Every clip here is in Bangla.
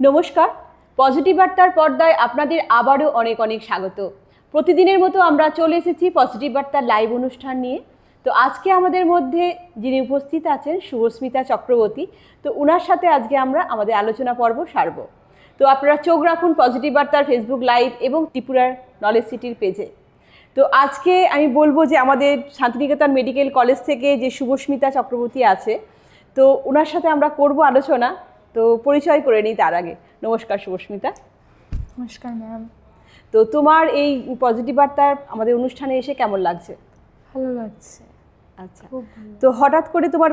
নমস্কার, পজিটিভ বার্তার পর্দায় আপনাদের আবারও অনেক অনেক স্বাগত। প্রতিদিনের মতো আমরা চলে এসেছি পজিটিভ বার্তার লাইভ অনুষ্ঠান নিয়ে। তো আজকে আমাদের মধ্যে যিনি উপস্থিত আছেন শুভস্মিতা চক্রবর্তী, তো ওনার সাথে আজকে আমরা আমাদের আলোচনা পর্ব সারব। তো আপনারা চোখ রাখুন পজিটিভ বার্তার ফেসবুক লাইভ এবং ত্রিপুরার নলেজ সিটির পেজে। তো আজকে আমি বলব যে আমাদের শান্তিনিকেতন মেডিকেল কলেজ থেকে যে শুভস্মিতা চক্রবর্তী আছে, তো ওনার সাথে আমরা করব আলোচনা। তো পরিচয় করে নিই তার আগে। নমস্কার শুভস্মিতা নমস্কার ম্যাম। তো তোমার এই পজিটিভ বার্তার আমাদের অনুষ্ঠানে এসে কেমন লাগছে? ভালো লাগছে। আচ্ছা। তো হঠাৎ করে তোমার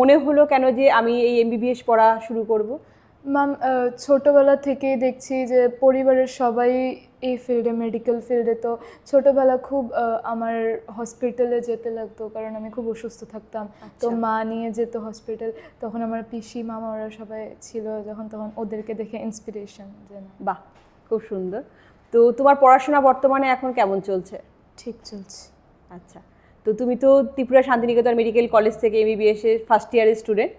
মনে হলো কেন যে আমি এই এমবিবিএস পড়া শুরু করব? ম্যাম ছোটোবেলা থেকেই দেখছি যে পরিবারের সবাই এই ফিল্ডে মেডিকেল ফিল্ডে তো ছোটোবেলা খুব আমার হসপিটালে যেতে লাগতো কারণ আমি খুব অসুস্থ থাকতাম। তো আচ্ছা। মা নিয়ে যেত হসপিটাল তখন আমার পিসি মামা ওরা সবাই ছিল যখন তখন ওদেরকে দেখে ইন্সপিরেশন যে বাহ খুব সুন্দর। তো তোমার পড়াশোনা বর্তমানে এখন কেমন চলছে? ঠিক চলছে। আচ্ছা তো তুমি তো ত্রিপুরা শান্তিনিকেতন মেডিকেল কলেজ থেকে এমবিবিএস এর ফার্স্ট ইয়ারের স্টুডেন্ট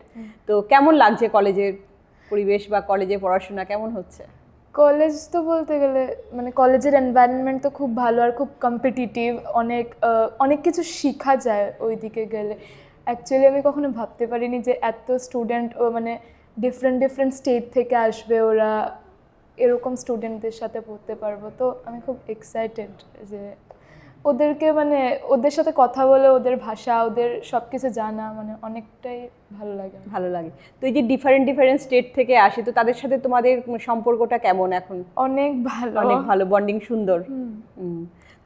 তো কেমন লাগছে কলেজের পরিবেশ বা কলেজে পড়াশোনা কেমন হচ্ছে? কলেজ তো বলতে গেলে মানে কলেজের এনভায়রনমেন্ট তো খুব ভালো আর খুব কম্পিটিটিভ অনেক অনেক কিছু শেখা যায় ওই দিকে গেলে। অ্যাকচুয়ালি আমি কখনো ভাবতে পারিনি যে এত স্টুডেন্ট ও মানে ডিফারেন্ট ডিফারেন্ট স্টেট থেকে আসবে ওরা, এরকম স্টুডেন্টদের সাথে পড়তে পারব। তো আমি খুব এক্সাইটেড যে ওদেরকে মানে ওদের সাথে কথা বলে ওদের ভাষা ওদের সব কিছু জানা মানে অনেকটাই ভালো লাগে ভালো লাগে। তো এই যে ডিফারেন্ট ডিফারেন্ট স্টেট থেকে আসি তো তাদের সাথে তোমাদের সম্পর্কটা কেমন এখন? অনেক ভালো। অনেক ভালো বন্ডিং সুন্দর।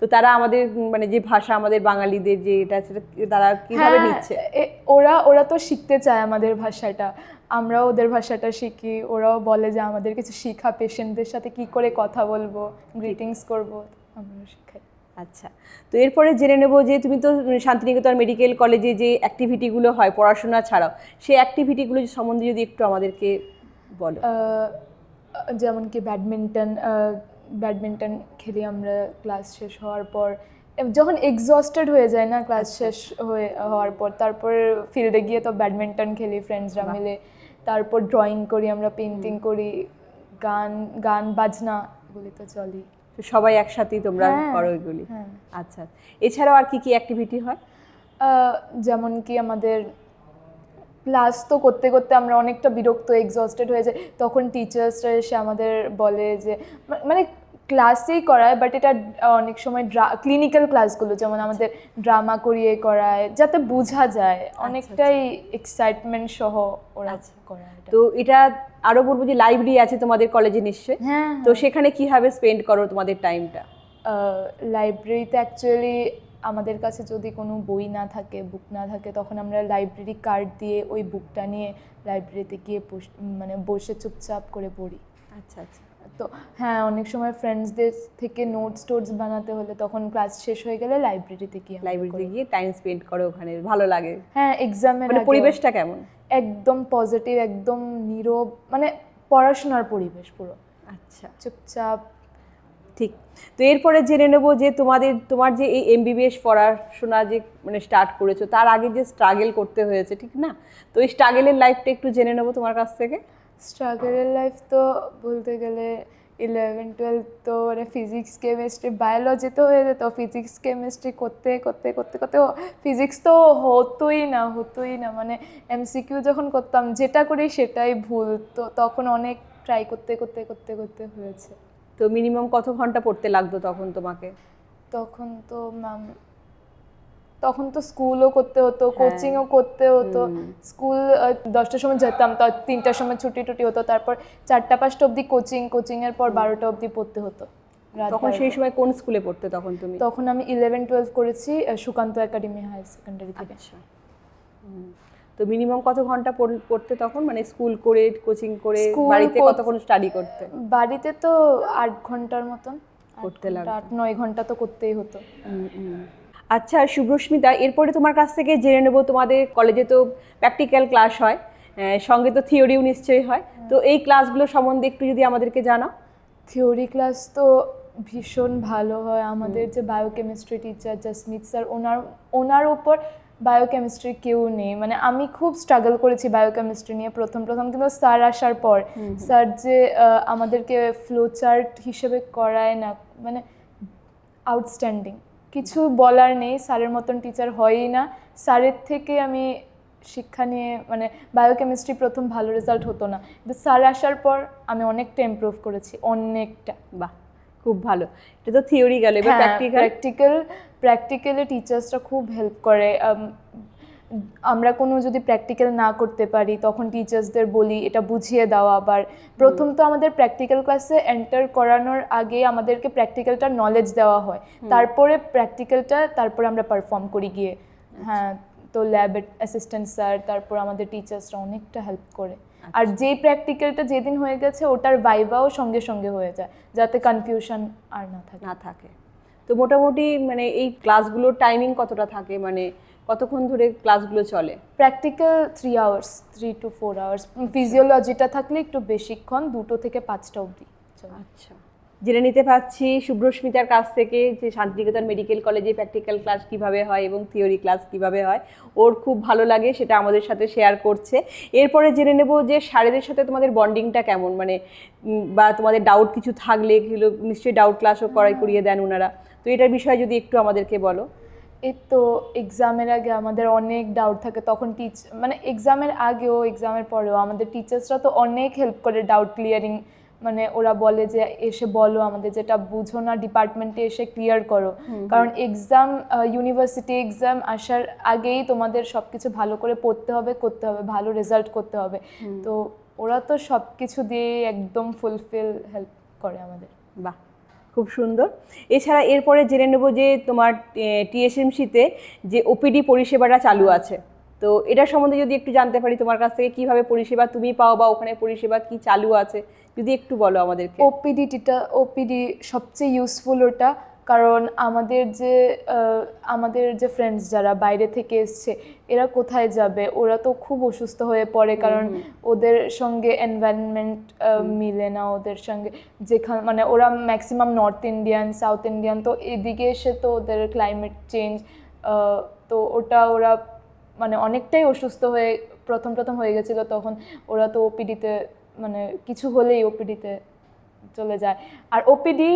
তো তারা আমাদের মানে যে ভাষা আমাদের বাঙালিদের যে এটা সেটা তারা কীভাবে হ্যাঁ, নিচ্ছে? ওরা ওরা তো শিখতে চায় আমাদের ভাষাটা। আমরাও ওদের ভাষাটা শিখি ওরাও বলে যে আমাদের কিছু শিখা পেশেন্টদের সাথে কি করে কথা বলব গ্রিটিংস করব আমরাও শিখাই। আচ্ছা তো এরপরে জেনে নেব যে তুমি তো শান্তিনিকেতন মেডিকেল কলেজে যে অ্যাক্টিভিটিগুলো হয় পড়াশোনা ছাড়াও সেই অ্যাক্টিভিটিগুলো সম্বন্ধে যদি একটু আমাদেরকে বলো। যেমন কি ব্যাডমিন্টন ব্যাডমিন্টন খেলি আমরা ক্লাস শেষ হওয়ার পর যখন এক্সস্টেড হয়ে যায় না ক্লাস শেষ হয়ে হওয়ার পর তারপর ফিল্ডে গিয়ে তো ব্যাডমিন্টন খেলি ফ্রেন্ডসরা মিলে তারপর ড্রয়িং করি আমরা পেন্টিং করি গান গান বাজনা এগুলি তো চলি। তো সবাই একসাথেই তোমরা হ্যাঁ, করো এগুলি। হ্যাঁ। আচ্ছা এছাড়াও আর কি কি অ্যাক্টিভিটি হয়? আহ, যেমন কি আমাদের ক্লাস তো করতে করতে আমরা অনেকটা বিরক্ত এক্সস্টেড হয়ে যায় তখন টিচার্সরা এসে আমাদের বলে যে মানে ক্লাসেই করায় বাট এটা অনেক সময় ক্লিনিক্যাল ক্লাসগুলো যেমন আমাদের ড্রামা করিয়ে করায় যাতে বোঝা যায়। অনেকটাই এক্সাইটমেন্ট সহ ওরা আচ্ছা। করায় তো এটা আরও বলব যে লাইব্রেরি আছে তোমাদের কলেজে নিশ্চয়ই। হ্যাঁ তো সেখানে কীভাবে স্পেন্ড করো তোমাদের টাইমটা লাইব্রেরিতে অ্যাকচুয়ালি আমাদের কাছে যদি কোনো বই না থাকে বুক না থাকে তখন আমরা লাইব্রেরি কার্ড দিয়ে ওই বুকটা নিয়ে লাইব্রেরিতে গিয়ে মানে বসে চুপচাপ করে পড়ি। আচ্ছা আচ্ছা। তো হ্যাঁ অনেক সময় ফ্রেন্ডসদের থেকে নোটস টোটস বানাতে হলে তখন ক্লাস শেষ হয়ে গেলে লাইব্রেরিতে গিয়ে লাইব্রেরিতে গিয়ে টাইম স্পেন্ড করো ওখানে ভালো লাগে। হ্যাঁ এক্সামের মানে পরিবেশটা কেমন? একদম পজিটিভ একদম নীরব মানে পড়াশোনার পরিবেশ পুরো। আচ্ছা। চুপচাপ। ঠিক। তো এরপরে জেনে নেব যে তোমাদের তোমার যে এই এমবিবিএস পড়াশোনা যে মানে স্টার্ট করেছ তার আগে যে স্ট্রাগল করতে হয়েছে ঠিক না? তো এই স্ট্রাগলের লাইফটা একটু জেনে নেব তোমার কাছ থেকে। স্ট্রাগলের লাইফ তো বলতে গেলে ইলেভেন টুয়েলভ তো মানে ফিজিক্স কেমিস্ট্রি বায়োলজি তো হয়ে যেত। ফিজিক্স কেমিস্ট্রি করতে করতে করতে করতে ফিজিক্স তো হতোই না হতোই না। মানে এমসিকিউ যখন করতাম যেটা করি সেটাই ভুল। তো তখন অনেক ট্রাই করতে করতে করতে করতে হয়েছে। তো মিনিমাম কত ঘণ্টা পড়তে লাগতো তখন তোমাকে? তখন তো ম্যাম তখন তো স্কুলও করতে হতো হ্যাঁ। কোচিংও করতে হতো। স্কুল দশটার সময় যেতাম তার তিনটার সময় ছুটি টুটি হতো তারপর চারটা পাঁচটা অবধি কোচিং কোচিংয়ের পর বারোটা অবধি পড়তে হতো। তখন সেই সময় কোন স্কুলে পড়তে তখন তুমি? তখন আমি ইলেভেন টুয়েলভ করেছি সুকান্ত একাডেমি হাই সেকেন্ডারি থেকে। আচ্ছা। তো মিনিমাম কত ঘণ্টা পড়- পড়তে তখন? মানে স্কুল করে কোচিং করে বাড়িতে কতক্ষণ স্টাডি করতে? বাড়িতে তো আট ঘণ্টার মতন। করতে লাগতো। আট নয় ঘণ্টা তো করতেই হতো। আচ্ছা শুভস্মিতা এরপরে তোমার কাছ থেকে জেনে নেব তোমাদের কলেজে তো প্র্যাকটিক্যাল ক্লাস হয় সঙ্গে তো থিওরিও নিশ্চয়ই হয়। তো এই ক্লাসগুলো সম্বন্ধে একটু যদি আমাদেরকে জানাও। থিওরি ক্লাস তো ভীষণ ভালো হয়। আমাদের যে বায়োকেমিস্ট্রি টিচার জাসমিত স্যার ওনার ওনার উপর বায়োকেমিস্ট্রি কেউ নেই। মানে আমি খুব স্ট্রাগল করেছি বায়োকেমিস্ট্রি নিয়ে প্রথম প্রথম কিন্তু স্যার আসার পর। স্যার যে আমাদেরকে ফ্লো চার্ট হিসেবে করায় না মানে আউটস্ট্যান্ডিং কিছু বলার নেই স্যারের মতন টিচার হয়ই না। স্যারের থেকে আমি শিক্ষা নিয়ে মানে বায়োকেমিস্ট্রি প্রথম ভালো রেজাল্ট হতো না। কিন্তু স্যার আসার পর আমি অনেকটা ইমপ্রুভ করেছি অনেকটা। বাহ খুব ভালো। এটা তো থিওরি গেল এবার প্র্যাকটিক্যাল প্র্যাকটিক্যাল প্র্যাকটিক্যালে টিচার্সরা খুব হেল্প করে। আমরা কোনো যদি প্র্যাকটিক্যাল না করতে পারি তখন টিচার্সদের বলি এটা বুঝিয়ে দেওয়া আবার। প্রথম তো আমাদের প্র্যাকটিক্যাল ক্লাসে এন্টার করানোর আগে আমাদেরকে প্র্যাকটিক্যালটার নলেজ দেওয়া হয়। তারপরে প্র্যাকটিক্যালটা তারপরে আমরা পারফর্ম করি গিয়ে। হ্যাঁ তো ল্যাব অ্যাসিস্ট্যান্ট স্যার তারপর আমাদের টিচার্সরা অনেকটা হেল্প করে। আর যেই প্র্যাকটিক্যালটা যেদিন হয়ে গেছে ওটার ভাইবাও সঙ্গে সঙ্গে হয়ে যায় যাতে কনফিউশন আর না থাকে। না থাকে। তো মোটামুটি মানে এই ক্লাসগুলোর টাইমিং কতটা থাকে? মানে কতক্ষণ ধরে ক্লাসগুলো চলে? Practical three hours three two four hours ফিজিওলজিটা থাকলে একটু বেশিক্ষণ দুটো থেকে পাঁচটা অবধি। আচ্ছা। জেনে নিতে পারছি শুভ্রস্মিতার কাছ থেকে যে শান্তিনিকেতন মেডিকেল কলেজে প্র্যাকটিক্যাল ক্লাস কীভাবে হয় এবং থিওরি ক্লাস কীভাবে হয়। ওর খুব ভালো লাগে সেটা আমাদের সাথে শেয়ার করছে। এরপরে জেনে নেব যে স্যারেদের সাথে তোমাদের বন্ডিংটা কেমন? মানে বা তোমাদের ডাউট কিছু থাকলে এগুলো নিশ্চয়ই ডাউট ক্লাসও করাই করিয়ে দেন ওনারা তো এটার বিষয়ে যদি একটু আমাদেরকে বলো। এই তো এক্সামের আগে আমাদের অনেক ডাউট থাকে তখন টিচ মানে এক্সামের আগেও এক্সামের পরেও আমাদের টিচার্সরা তো অনেক হেল্প করে ডাউট ক্লিয়ারিং মানে ওরা বলে যে এসে বলো আমাদের যেটা বুঝো না ডিপার্টমেন্টে এসে ক্লিয়ার করো। কারণ এক্সাম ইউনিভার্সিটি এক্সাম আসার আগেই তোমাদের সব কিছু ভালো করে পড়তে হবে করতে হবে ভালো রেজাল্ট করতে হবে। তো ওরা তো সব কিছু দিয়ে একদম ফুলফিল হেল্প করে আমাদের। বাহ! খুব সুন্দর। এছাড়া এরপরে জেনে নেব যে তোমার টিএসএমসিতে যে ওপিডি পরিষেবাটা চালু আছে। তো এটা সম্বন্ধে যদি একটু জানতে পারি তোমার কাছ থেকে, কীভাবে পরিষেবা তুমি পাও বা ওখানে পরিষেবা কি চালু আছে? যদি একটু বলো আমাদেরকে। ওপিডি টিটা ওপিডি সবচেয়ে ইউজফুল ওটা কারণ আমাদের যে আমাদের যে ফ্রেন্ডস যারা বাইরে থেকে এসছে এরা কোথায় যাবে? ওরা তো খুব অসুস্থ হয়ে পড়ে কারণ ওদের সঙ্গে এনভায়রনমেন্ট মিলে না ওদের সঙ্গে। যেখানে মানে ওরা maximum north Indian south Indian তো এদিকে এসে তো ওদের ক্লাইমেট চেঞ্জ তো ওটা ওরা মানে অনেকটাই অসুস্থ হয়ে প্রথম প্রথম হয়ে গেছিল তখন। ওরা তো ওপিডিতে মানে কিছু হলেই ওপিডিতে চলে যায়। আর ওপিডি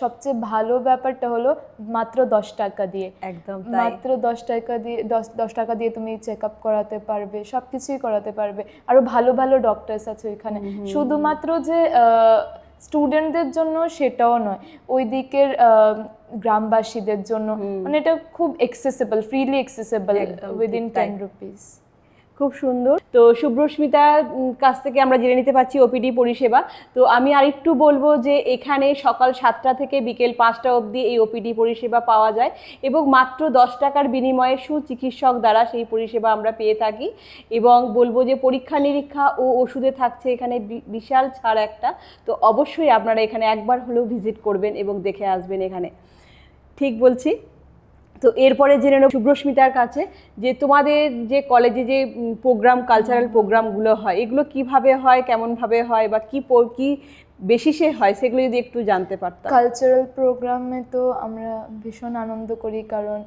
সবচেয়ে ভালো ব্যাপারটা হলো মাত্র দশ টাকা দিয়ে। একদম মাত্র দশ টাকা দিয়ে দশ দশ টাকা দিয়ে তুমি চেক আপ করাতে পারবে সব কিছুই করাতে পারবে। আরও ভালো ভালো ডক্টরস আছে ওইখানে। শুধুমাত্র যে স্টুডেন্টদের জন্য সেটাও নয় ওই দিকের গ্রামবাসীদের জন্য। মানে এটা খুব accessible freely accessible within ten rupees খুব সুন্দর। তো শুভ্রস্মিতার কাছ থেকে আমরা জেনে নিতে পারছি ওপিডি পরিষেবা। তো আমি আরেকটু বলব যে এখানে সকাল সাতটা থেকে বিকেল পাঁচটা অবধি এই ওপিডি পরিষেবা পাওয়া যায় এবং মাত্র দশ টাকার বিনিময়ে সুচিকিৎসক দ্বারা সেই পরিষেবা আমরা পেয়ে থাকি এবং বলব যে পরীক্ষা নিরীক্ষা ও ওষুধে থাকছে এখানে বিশাল ছাড় একটা। তো অবশ্যই আপনারা এখানে একবার হলেও ভিজিট করবেন এবং দেখে আসবেন এখানে। ঠিক বলছি? তো এরপরে জেনে নেব শুভ্রস্মিতার কাছে যে তোমাদের যে কলেজে যে প্রোগ্রাম কালচারাল প্রোগ্রামগুলো হয় এগুলো কীভাবে হয় কেমনভাবে হয় বা কি কি বেসিসে হয় সেগুলো যদি একটু জানতে পারতাম। কালচারাল প্রোগ্রামে তো আমরা ভীষণ আনন্দ করি কারণ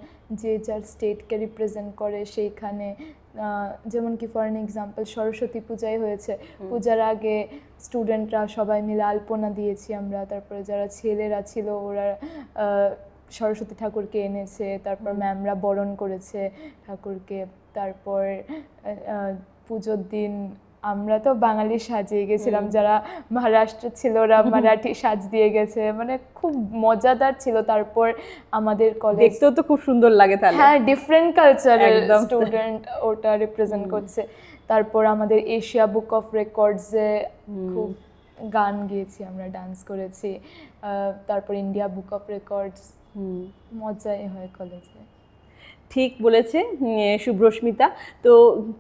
যে যার স্টেটকে রিপ্রেজেন্ট করে সেইখানে যেমন কি ফর এন এক্সাম্পল সরস্বতী পূজাই হয়েছে। পূজার আগে স্টুডেন্টরা সবাই মিলে আলপনা দিয়েছি আমরা তারপরে যারা ছেলেরা ছিল ওরা সরস্বতী ঠাকুরকে এনেছে তারপর ম্যামরা বরণ করেছে ঠাকুরকে তারপর পুজোর দিন আমরা তো বাঙালি সাজিয়ে গেছিলাম যারা মহারাষ্ট্র ছিল ওরা মারাঠি সাজ দিয়ে গেছে মানে খুব মজাদার ছিল তারপর আমাদের কলেজ দেখতেও তো খুব সুন্দর লাগে তাহলে। হ্যাঁ ডিফারেন্ট কালচারের স্টুডেন্ট ওটা রিপ্রেজেন্ট করছে। তারপর আমাদের এশিয়া বুক অফ রেকর্ডসে খুব গান গেয়েছি আমরা ডান্স করেছি। তারপর ইন্ডিয়া বুক অফ রেকর্ডস মজাই হয় কলেজে ঠিক বলেছে শুভ্রস্মিতা। তো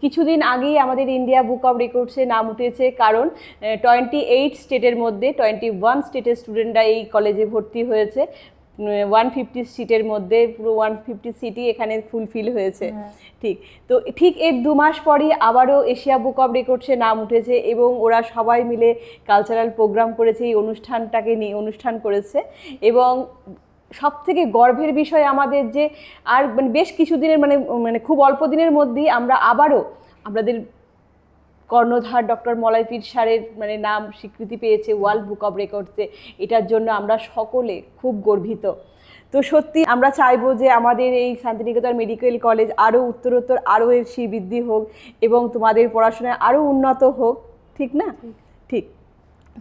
কিছুদিন আগেই আমাদের ইন্ডিয়া বুক অফ রেকর্ডসে নাম উঠেছে কারণ টোয়েন্টি এইট স্টেটের মধ্যে টোয়েন্টি ওয়ান স্টেটের স্টুডেন্টরা এই কলেজে ভর্তি হয়েছে। ওয়ান ফিফটি সিটের মধ্যে পুরো ওয়ান ফিফটি সিটই এখানে ফুলফিল হয়েছে। হ্যাঁ। ঠিক তো ঠিক এর দু মাস পরই আবারও এশিয়া বুক অফ রেকর্ডসে নাম উঠেছে এবং ওরা সবাই মিলে কালচারাল প্রোগ্রাম করেছে এই অনুষ্ঠানটাকে নিয়ে অনুষ্ঠান করেছে। এবং সব থেকে গর্বের বিষয় আমাদের যে আর মানে বেশ কিছুদিনের মানে মানে খুব অল্প দিনের মধ্যেই আমরা আবারও আমাদের কর্ণধার ডক্টর মলয় পীর স্যারের মানে নাম স্বীকৃতি পেয়েছে ওয়ার্ল্ড বুক অফ রেকর্ডসে। এটার জন্য আমরা সকলে খুব গর্বিত। তো সত্যি আমরা চাইব যে আমাদের এই শান্তিনিকেতন মেডিকেল কলেজ আরও উত্তরোত্তর আরও এর শ্রীবৃদ্ধি হোক এবং তোমাদের পড়াশোনায় আরও উন্নত হোক। ঠিক না? ঠিক।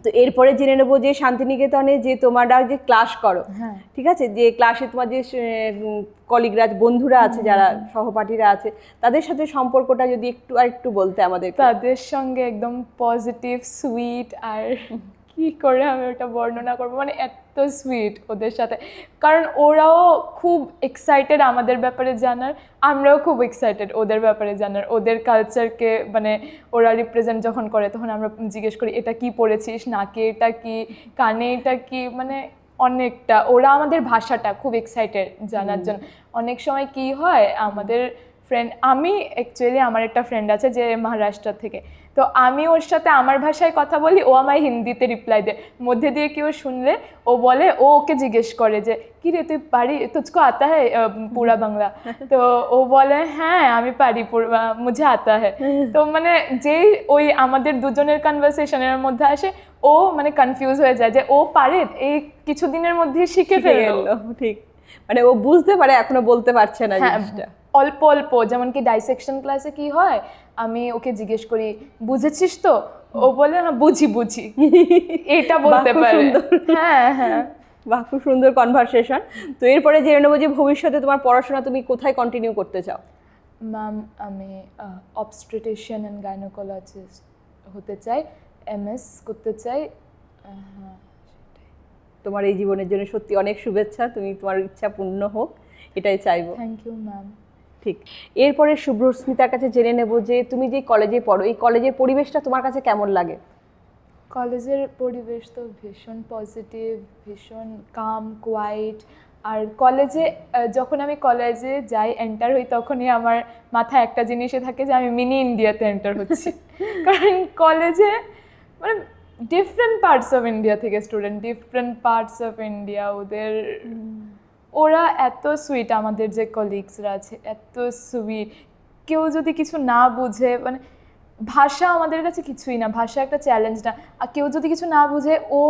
তো এরপরে জেনে নেব যে শান্তিনিকেতনে যে তোমরা যে ক্লাস করো হ্যাঁ। ঠিক আছে? যে ক্লাসে তোমার যে কলিগরা বন্ধুরা আছে যারা সহপাঠীরা আছে তাদের সাথে সম্পর্কটা যদি একটু আর একটু বলতে আমাদের তাদের সঙ্গে একদম পজিটিভ সুইট আর কি করে আমি ওটা বর্ণনা করব? মানে এত সুইট ওদের সাথে। কারণ ওরাও খুব এক্সাইটেড আমাদের ব্যাপারে জানার আমরাও খুব এক্সাইটেড ওদের ব্যাপারে জানার। ওদের কালচারকে মানে ওরা রিপ্রেজেন্ট যখন করে তখন আমরা জিজ্ঞেস করি এটা কি পড়েছিস? নাকে এটা কি? কানে এটা কি? মানে অনেকটা ওরা আমাদের ভাষাটা খুব এক্সাইটেড জানার জন্য। অনেক সময় কি হয় আমাদের ফ্রেন্ড আমি অ্যাকচুয়ালি আমার একটা ফ্রেন্ড আছে যে মহারাষ্ট্র থেকে। তো আমি ওর সাথে আমার ভাষায় কথা বলি ও আমায় হিন্দিতে রিপ্লাই দেয়। মধ্যে দিয়ে কেউ শুনলে ও বলে ও ওকে জিজ্ঞেস করে যে কি রে তুই পারি? তুঝকো আতা হ্যাঁ পুরা বাংলা? তো ও বলে হ্যাঁ আমি পারি মুঝে আতা হ্যাঁ তো মানে যেই ওই আমাদের দুজনের কনভারসেশনের মধ্যে আসে ও মানে কনফিউজ হয়ে যায় যে ও পারে এই কিছুদিনের মধ্যে শিখে ফেলল। ঠিক। মানে ও বুঝতে পারে এখনও বলতে পারছে না হ্যাঁ জিনিসটা। অল্প অল্প যেমন কি ডাইসেকশন ক্লাসে কি হয়? আমি ওকে জিজ্ঞেস করি বুঝেছিস তো? ও বলে হ্যাঁ বুঝি বুঝি। এটা বলতে পারে। হ্যাঁ হ্যাঁ। বাহ খুব সুন্দর কনভারসেশন তো এরপরে জেনে নেব যে ভবিষ্যতে তোমার পড়াশোনা তুমি কোথায় কন্টিনিউ করতে চাও? ম্যাম আমি অবস্ট্রেটিশিয়ান অ্যান্ড গাইনোকোলজিস্ট হতে চাই এমএস করতে চাই। হ্যাঁ তোমার এই জীবনের জন্য সত্যি অনেক শুভেচ্ছা। তুমি তোমার ইচ্ছা পূর্ণ হোক এটাই চাইব। থ্যাংক ইউ ম্যাম ঠিক। এরপরে শুভ্রস্মিতার কাছে জেনে নেব যে তুমি যে কলেজে পড়ো এই কলেজের পরিবেশটা তোমার কাছে কেমন লাগে? কলেজের পরিবেশ তো ভীষণ পজিটিভ ভীষণ কাম কোয়াইট আর কলেজে যখন আমি কলেজে যাই এন্টার হই তখনই আমার মাথায় একটা জিনিসে থাকে যে আমি মিনি ইন্ডিয়াতে এন্টার হচ্ছি। কারণ কলেজে মানে ডিফারেন্ট পার্টস অফ ইন্ডিয়া থেকে student different parts of India ওদের ওরা এত সুইট আমাদের যে কলিগসরা আছে এত সুইট কেউ যদি কিছু না বুঝে মানে ভাষা আমাদের কাছে কিছুই না ভাষা একটা চ্যালেঞ্জ না। আর কেউ যদি কিছু না বুঝে ও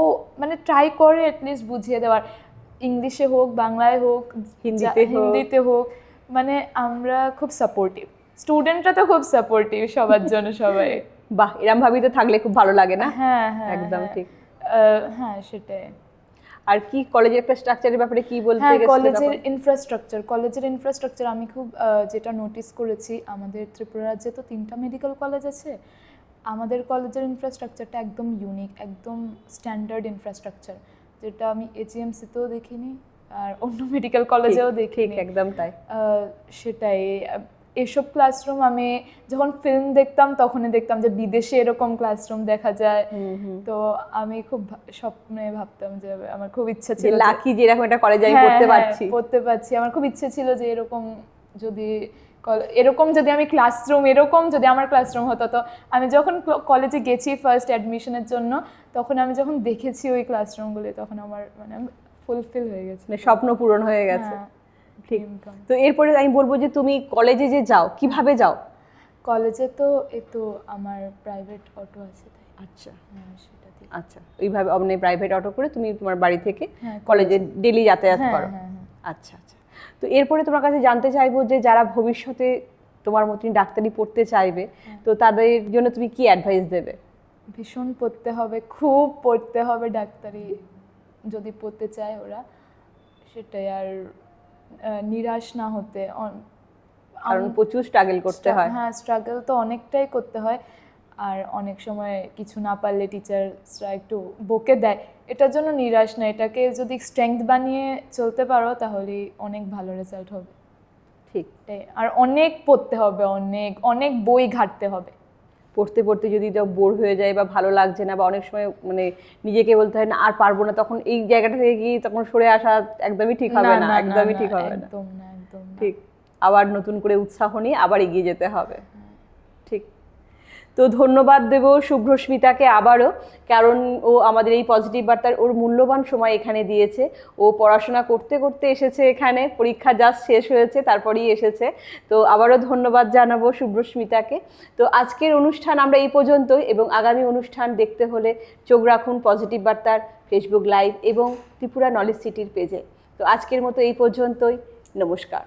মানে ট্রাই করে অ্যাটলিস্ট বুঝিয়ে দেওয়ার। ইংলিশে হোক বাংলায় হোক হিন্দিতে হিন্দিতে হোক মানে আমরা খুব সাপোর্টিভ স্টুডেন্টরা তো খুব সাপোর্টিভ সবার জন্য সবাই। বাহ এরম ভাবি তো থাকলে খুব ভালো লাগে না? হ্যাঁ হ্যাঁ একদম হ্যাঁ। ঠিক। হ্যাঁ সেটাই। আর কি কলেজের একটা স্ট্রাকচারের ব্যাপারে কি বলতে হ্যাঁ কলেজের ইনফ্রাস্ট্রাকচার কলেজের ইনফ্রাস্ট্রাকচার আমি খুব যেটা নোটিস করেছি আমাদের ত্রিপুরা রাজ্যে তো তিনটা মেডিকেল কলেজ আছে। আমাদের কলেজের ইনফ্রাস্ট্রাকচারটা একদম ইউনিক একদম স্ট্যান্ডার্ড ইনফ্রাস্ট্রাকচার যেটা আমি এজিএমসিতেও দেখিনি আর অন্য মেডিকেল কলেজেও দেখিনি। একদম তাই। সেটাই এসব ক্লাসরুম আমি যখন ফিল্ম দেখতাম তখনই দেখতাম যে বিদেশে এরকম ক্লাসরুম দেখা যায়। তো আমি খুব স্বপ্নে ভাবতাম যে আমার খুব ইচ্ছা ছিল লাকি যে এরকম একটা কলেজে আমি হ্যাঁ, পড়তে হ্যাঁ, পারছি। পড়তে পারছি। আমার খুব ইচ্ছে ছিল যে এরকম যদি এরকম যদি আমি ক্লাসরুম এরকম যদি আমার ক্লাসরুম হতো। তো আমি যখন কলেজে গেছি ফার্স্ট অ্যাডমিশনের জন্য তখন আমি যখন দেখেছি ওই ক্লাসরুমগুলি তখন আমার মানে ফুলফিল হয়ে গেছে। মানে স্বপ্ন পূরণ হয়ে গেছে। হ্যাঁ, ঠিক। তো এরপরে আমি বলব যে তুমি কলেজে যে যাও কীভাবে যাও? কলেজে তো এই তো আমার প্রাইভেট অটো আছে তাই। আচ্ছা। হ্যাঁ, আচ্ছা ওইভাবে মানে প্রাইভেট অটো করে তুমি তোমার বাড়ি থেকে হ্যাঁ, কলেজে ডেলি যাতায়াত হ্যাঁ, করো। হ্যাঁ, হ্যাঁ। আচ্ছা আচ্ছা। তো এরপরে তোমার কাছে জানতে চাইব যে যারা ভবিষ্যতে তোমার মতন ডাক্তারি পড়তে চাইবে হ্যাঁ। তো তাদের জন্য তুমি কি অ্যাডভাইস দেবে? ভীষণ পড়তে হবে খুব পড়তে হবে ডাক্তারি। যদি পড়তে চায় ওরা সেটাই আর নিরাশ না হতে কারণ প্রচুর স্ট্রাগল করতে হয়। হ্যাঁ স্ট্রাগল তো অনেকটাই করতে হয়। আর অনেক সময় কিছু না পারলে টিচার্সরা একটু বকে দেয়। এটার জন্য নিরাশ না এটাকে যদি স্ট্রেংথ বানিয়ে চলতে পারো তাহলে অনেক ভালো রেজাল্ট হবে। ঠিক। আর অনেক পড়তে হবে অনেক অনেক বই ঘাটতে হবে। পড়তে পড়তে যদি বোর হয়ে যায় বা ভালো লাগছে না বা অনেক সময় মানে নিজেকে বলতে হয় না আর পারব না তখন এই জায়গাটা থেকে গিয়ে তখন সরে আসা একদমই ঠিক হবে না একদমই ঠিক হবে না। একদম না একদম না। ঠিক। আবার নতুন করে উৎসাহ নিয়ে আবার এগিয়ে যেতে হবে। ঠিক। তো ধন্যবাদ দেব শুভ্রস্মিতাকে আবারও, কারণ ও আমাদের এই পজিটিভ বার্তার ওর মূল্যবান সময় এখানে দিয়েছে। ও পড়াশোনা করতে করতে এসেছে এখানে, পরীক্ষা জাস্ট শেষ হয়েছে, তারপরেই এসেছে। তো আবারও ধন্যবাদ জানাব শুভ্রস্মিতাকে। তো আজকের অনুষ্ঠান আমরা এই পর্যন্তই, এবং আগামী অনুষ্ঠান দেখতে হলে চোখ রাখুন পজিটিভ বার্তার ফেসবুক লাইভ এবং ত্রিপুরা নলেজ সিটির পেজে তো আজকের মতো এই পর্যন্তই, নমস্কার।